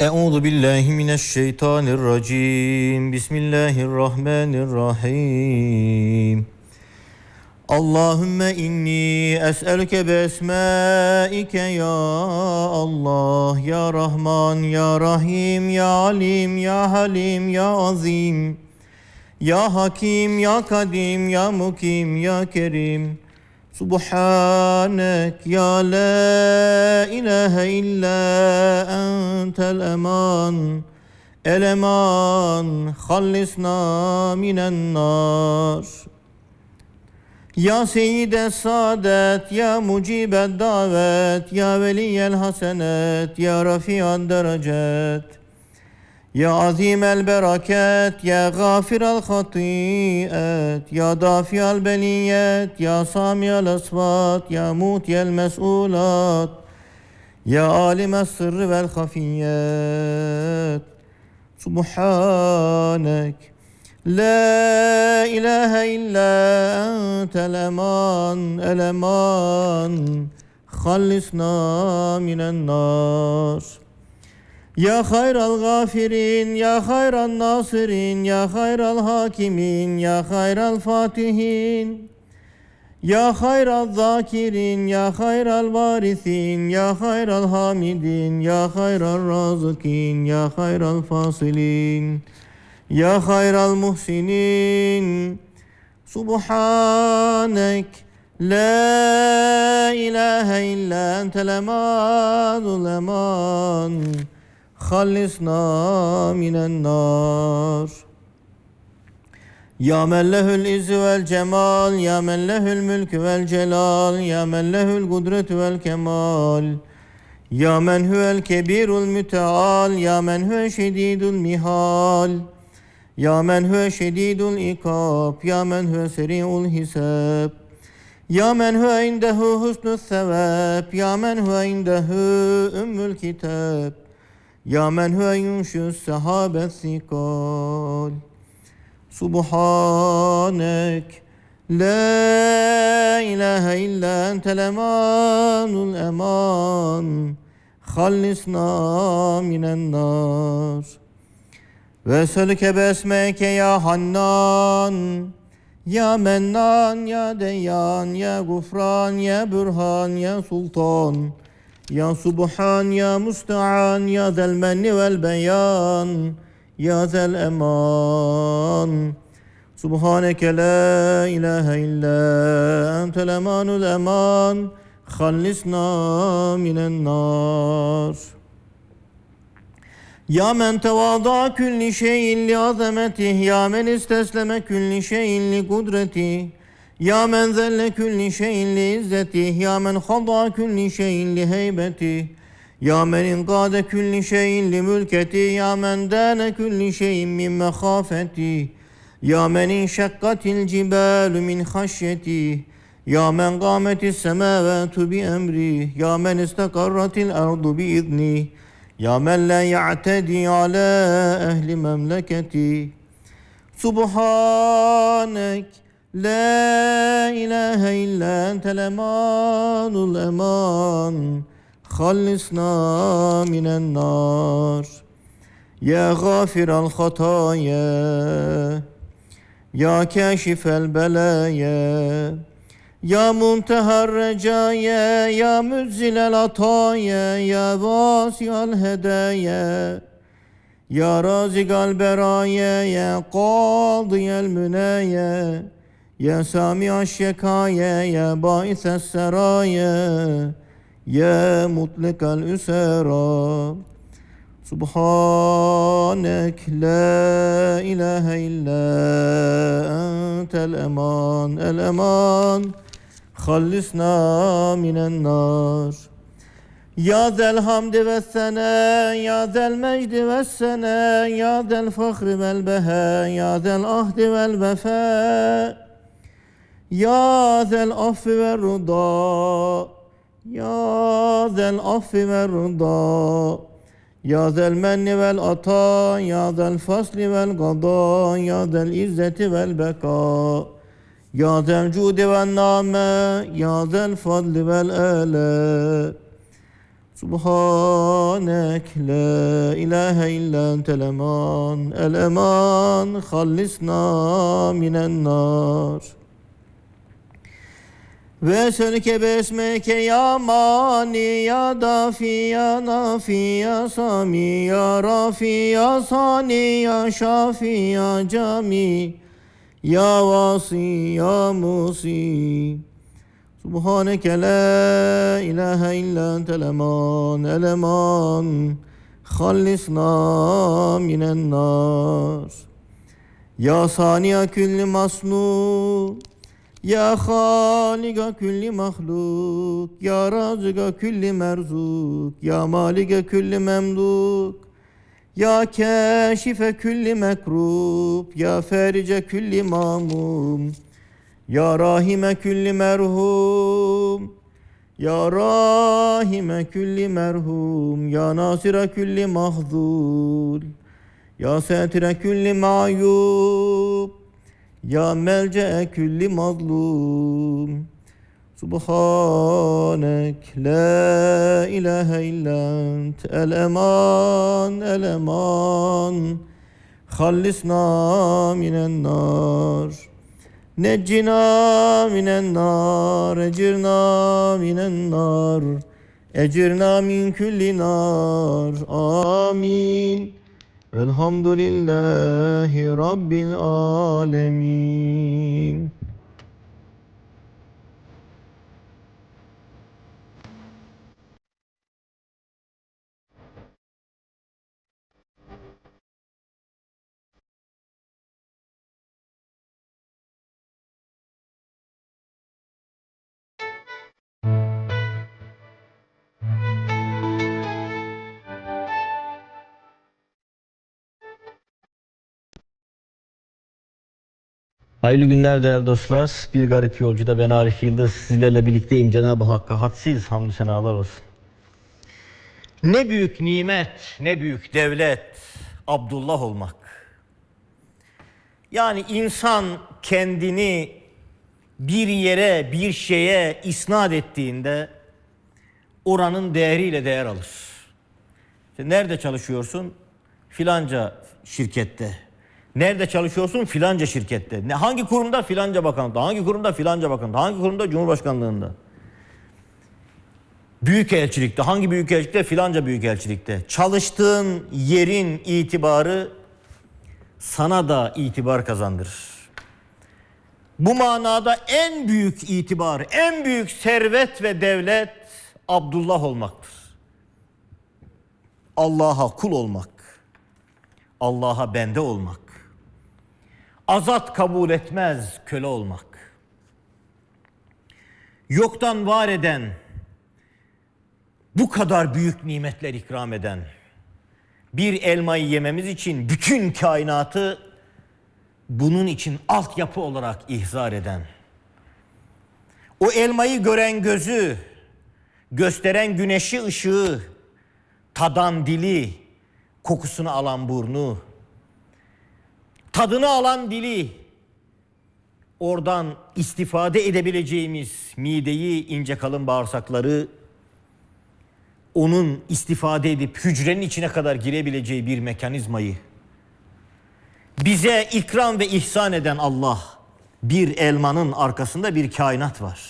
Euzu billahi mineşşeytanirracim. Bismillahirrahmanirrahim. Allahümme inni es'eluke besmaike ya Allah ya Rahman ya Rahim ya Alim ya Halim ya Azim ya Hakim ya Kadim ya Mukim ya Kerim Subhanek ya la ilahe illa entel eman. Eleman hallisna minen nar. Ya Seyyide Saadet, Ya Mucibed Davet, Ya Veliyel Hasenet, Ya Rafi'ad Derecet, Ya Azim el Beraket, Ya Gafir el Hatiyet, Ya Dafi el Beliyet, Ya Sami el Esvat, Ya Muti el Mes'ulat, Ya Alim el Sırrı vel Hafiyet, Subhanek, La ilahe Ya hayral gafirin, ya hayral nasirin, ya hayral hakimin, ya hayral fatihin. Ya hayral zakirin, ya hayral varithin, ya hayral hamidin, ya hayral razıkin, ya hayral fasilin. Ya hayral muhsinin Subhanek La ilahe illa entel emanul eman Ya men lehül izzi vel cemal Ya men lehül mülkü vel celal Ya men lehül kudretü vel kemal Ya men huvel kebirul müteal Ya men huve şedidul mihal ya men huve şedidul ikab, ya men huve seri'ul hisab. Ya men huve indehu husnul sevap, ya men huve indehu ümmül kitab. Ya men huve yunşus sahabet sikal. Subhanek La ilahe illa entel emanul eman. Hallisna minen nar. Ve sölke besmeke ya Hannan Ya Mennan ya Deyyan ya Gufran ya Bürhan ya Sultan Ya Subhan ya Musta'an ya Zel Menni vel Beyan Ya Zel Eman. Subhaneke la ilahe illa entel emanul eman. Hallisna minen nar. Ya men tevada külli şeyin li azametih Ya men istesleme külli şeyin li kudretih Ya men zelle külli şeyin li izzetih Ya men hada külli şeyin li heybetih Ya men inkade külli şeyin li mülketih Ya men dâne külli şeyin min mehafetih Ya men inşakkatil cibalu min haşyetih Ya men kâmetis semâvâtu bi emrih Ya men istakarratil ardu bi idnih ya men la ya'tedi ala ehli memleketi. Subhanek La ilahe illa entel emanul eman Hallisna minen nar. Ya gafiral hataya Ya kaşifel belaya ya muntehar recaya, ya müzzilel ataya, ya vasiyal hedaya, ya razigal beraya, ya qadiyel münaya, ya sami'aş şekaya, ya baises seraya, ya mutlikal üsera. Subhanek la ilahe illa entel eman, el eman. خلصنا من النار يا ذا الحمد والثناء يا ذا المجد والثناء يا ذا الفخر والبهاء يا ذا العهد والوفاء يا ذا العفو والرضا يا ذا العفو والرضا يا ذا المن والعطاء يا ذا الفصل والقضاء يا ذا العزة والبقاء يا ذا الجود والنعمة يا ذا الفضل والآلاء سبحانك لا إله إلا أنت الأمان الأمان خلصنا من النار ve sönke besmeke ya mani ya dafi ya nafi ya sami ya rafi ya sani ya şafi ya cami ya vasi ya musi. Subhaneke la ilahe illa entel eman eleman. Hallisna minen nar Ya saniye külli masnu ya Halika külli mahluk, Ya Razika külli merzuk, Ya Malike külli memduk, Ya Keşife külli mekrup, Ya Ferice külli mamum, Ya Rahime külli merhum, Ya Rahime külli merhum, Ya Nasire külli mahzul, Ya Setire külli mayub, ya melce külli mazlum. Subhanek la ilahe illa ent. El eman el eman. Hallisna minen nar. Neccina minen nar. Ecirna minen nar. Ecirna min külli nar. Amin. لله رب العالمين Hayırlı günler değerli dostlar. Bir garip yolcuda ben Arif Yıldız. Sizlerle birlikteyim. Cenab-ı Hakk'a hadsiz hamdü senalar olsun. Ne büyük nimet, ne büyük devlet Abdullah olmak. Yani insan kendini bir yere, bir şeye isnat ettiğinde oranın değeriyle değer alır. İşte nerede çalışıyorsun? Filanca şirkette. Nerede çalışıyorsun? Filanca şirkette. Ne, hangi kurumda? Filanca bakanlıkta. Hangi kurumda? Filanca bakanlıkta. Hangi kurumda? Cumhurbaşkanlığında. Büyükelçilikte, hangi büyükelçilikte? Filanca büyükelçilikte. Çalıştığın yerin itibarı sana da itibar kazandırır. Bu manada en büyük itibar, en büyük servet ve devlet Abdullah olmaktır. Allah'a kul olmak, Allah'a bende olmak, azat kabul etmez köle olmak, yoktan var eden, bu kadar büyük nimetler ikram eden, bir elmayı yememiz için bütün kainatı bunun için altyapı olarak ihzar eden, o elmayı gören gözü, gösteren güneşi ışığı, tadan dili, kokusunu alan burnu, tadını alan dili, oradan istifade edebileceğimiz mideyi, ince kalın bağırsakları, onun istifade edip hücrenin içine kadar girebileceği bir mekanizmayı bize ikram ve ihsan eden Allah bir elmanın arkasında bir kainat var.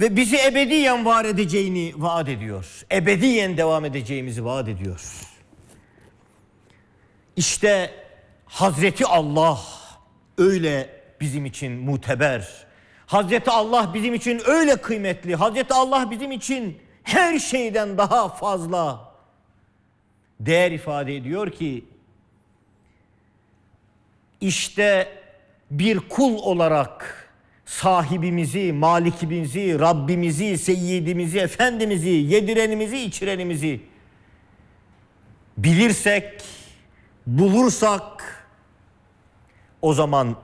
Ve bizi ebediyen var edeceğini vaat ediyor. Ebediyen devam edeceğimizi vaat ediyor. İşte Hazreti Allah öyle bizim için muteber. Hazreti Allah bizim için öyle kıymetli. Hazreti Allah bizim için her şeyden daha fazla değer ifade ediyor ki işte bir kul olarak sahibimizi, malikimizi, Rabbimizi, seyyidimizi, efendimizi, yedirenimizi, içirenimizi bilirsek, bulursak o zaman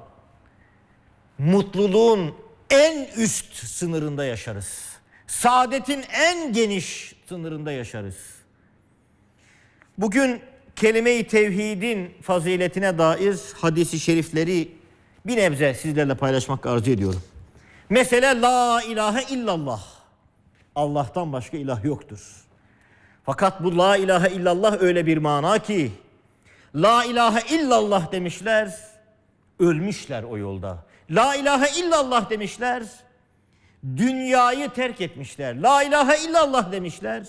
mutluluğun en üst sınırında yaşarız. Saadetin en geniş sınırında yaşarız. Bugün kelime-i tevhidin faziletine dair hadisi şerifleri bir nebze sizlerle paylaşmak arzu ediyorum. Mesela la ilahe illallah. Allah'tan başka ilah yoktur. Fakat bu la ilahe illallah öyle bir mana ki la ilahe illallah demişler, ölmüşler o yolda. La ilahe illallah demişler, dünyayı terk etmişler. La ilahe illallah demişler,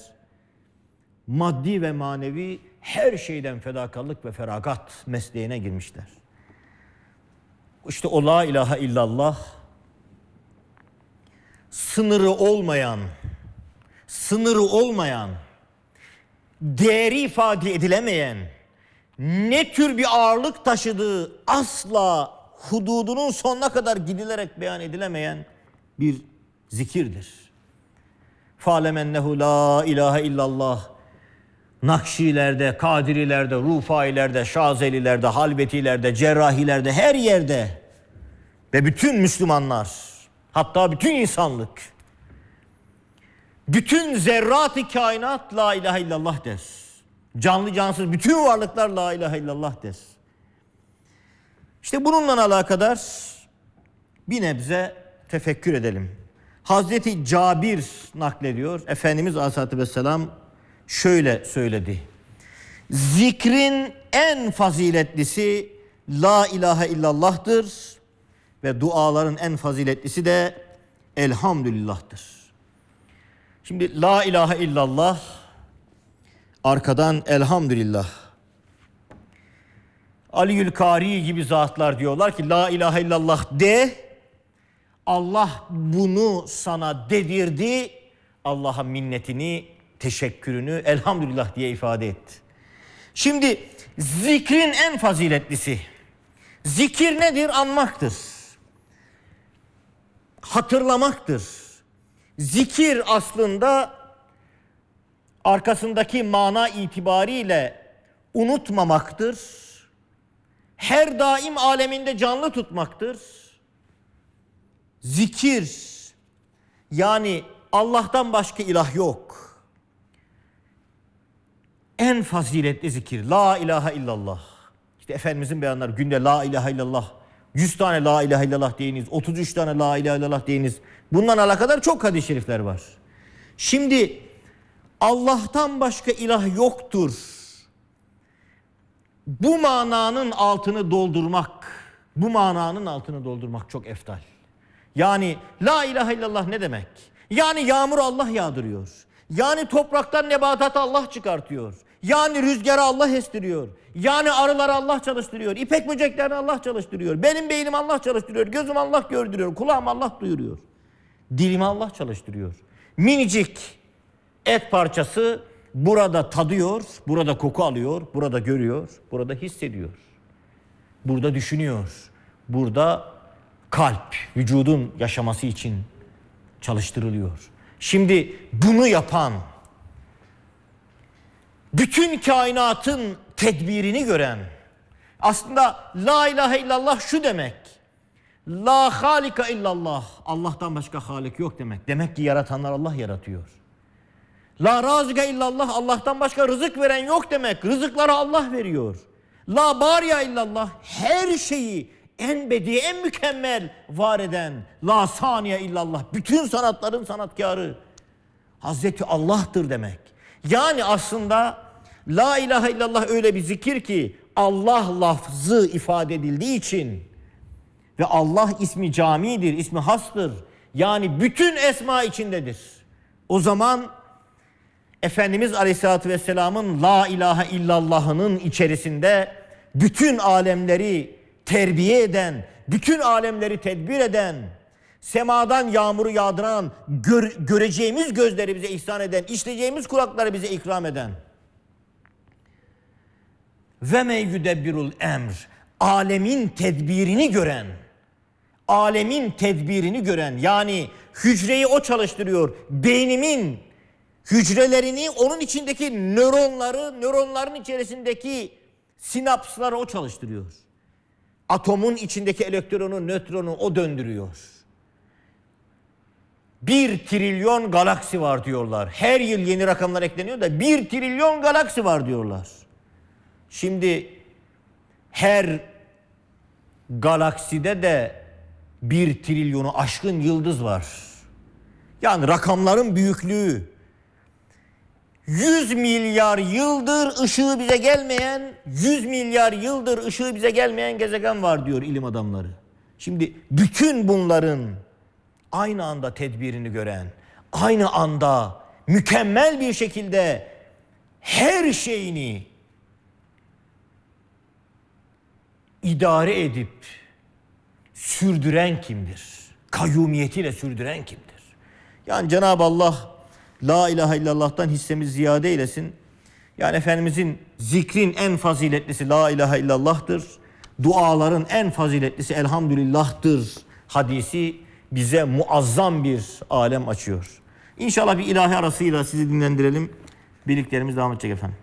maddi ve manevi her şeyden fedakarlık ve feragat mesleğine girmişler. İşte o la ilahe illallah sınırı olmayan, sınırı olmayan, değeri ifade edilemeyen, ne tür bir ağırlık taşıdığı asla hududunun sonuna kadar gidilerek beyan edilemeyen bir zikirdir. Falemennehu la ilahe illallah Nakşilerde, Kadirilerde, Rufailerde, Şazelilerde, Halbetilerde, Cerrahilerde her yerde ve bütün Müslümanlar hatta bütün insanlık bütün zerrat-ı kainat la ilahe illallah der. Canlı cansız bütün varlıklar la ilahe illallah der. İşte bununla alakadar bir nebze tefekkür edelim. Hazreti Cabir naklediyor. Efendimiz Aleyhisselatü Vesselam şöyle söyledi. Zikrin en faziletlisi la ilahe illallah'tır ve duaların en faziletlisi de elhamdülillah'tır. Şimdi la ilahe illallah arkadan elhamdülillah. Aliül Kari gibi zatlar diyorlar ki la ilahe illallah de Allah bunu sana dedirdi. Allah'a minnetini, teşekkürünü elhamdülillah diye ifade etti. Şimdi zikrin en faziletlisi. Zikir nedir? Anmaktır. Hatırlamaktır. Zikir aslında arkasındaki mana itibariyle unutmamaktır. Her daim aleminde canlı tutmaktır. Zikir yani Allah'tan başka ilah yok. En faziletli zikir la ilahe illallah. İşte Efendimizin beyanları günde la ilahe illallah 100 tane la ilahe illallah deyiniz, 33 tane la ilahe illallah deyiniz. Bundan alakadar çok hadis-i şerifler var. Şimdi Allah'tan başka ilah yoktur. Bu mananın altını doldurmak, bu mananın altını doldurmak çok eftal. Yani la ilahe illallah ne demek? Yani yağmur Allah yağdırıyor. Yani topraktan nebatat Allah çıkartıyor. Yani rüzgarı Allah estiriyor. Yani arıları Allah çalıştırıyor. İpek böceklerini Allah çalıştırıyor. Benim beynim Allah çalıştırıyor. Gözüm Allah gördürüyor. Kulağım Allah duyuruyor. Dilimi Allah çalıştırıyor. Minicik et parçası burada tadıyor, burada koku alıyor, burada görüyor, burada hissediyor. Burada düşünüyor. Burada kalp, vücudun yaşaması için çalıştırılıyor. Şimdi bunu yapan, bütün kainatın tedbirini gören, aslında la ilahe illallah şu demek. La halika illallah. Allah'tan başka halik yok demek. Demek ki yaratanlar Allah yaratıyor. La razika illallah. Allah'tan başka rızık veren yok demek. Rızıkları Allah veriyor. La bariya illallah. Her şeyi en bedi, en mükemmel var eden. La saniye illallah. Bütün sanatların sanatkarı. Hazreti Allah'tır demek. Yani aslında La ilahe illallah öyle bir zikir ki Allah lafzı ifade edildiği için ve Allah ismi camidir, ismi hastır. Yani bütün esma içindedir. O zaman Efendimiz Aleyhisselatü Vesselam'ın La ilahe illallah'ının içerisinde bütün alemleri terbiye eden, bütün alemleri tedbir eden, semadan yağmuru yağdıran, gör- göreceğimiz gözleri bize ihsan eden, işleyeceğimiz kulakları bize ikram eden. Ve me yudebbirul emr. Alemin tedbirini gören, alemin tedbirini gören yani hücreyi o çalıştırıyor. Beynimin hücrelerini onun içindeki nöronları, nöronların içerisindeki sinapsları o çalıştırıyor. Atomun içindeki elektronu, nötronu o döndürüyor. Bir trilyon galaksi var diyorlar. Her yıl yeni rakamlar ekleniyor da bir trilyon galaksi var diyorlar. Şimdi her galakside de bir trilyonu aşkın yıldız var. Yani rakamların büyüklüğü. 100 milyar yıldır ışığı bize gelmeyen, 100 milyar yıldır ışığı bize gelmeyen gezegen var diyor ilim adamları. Şimdi bütün bunların aynı anda tedbirini gören, aynı anda mükemmel bir şekilde her şeyini idare edip sürdüren kimdir? Kayyumiyetiyle sürdüren kimdir? Yani Cenab-ı Allah La ilahe illallah'tan hissemiz ziyade eylesin. Yani Efendimizin zikrin en faziletlisi La ilahe illallah'tır. Duaların en faziletlisi Elhamdülillah'tır. Hadisi bize muazzam bir alem açıyor. İnşallah bir ilahi arasıyla sizi dinlendirelim. Birliklerimiz devam edecek efendim.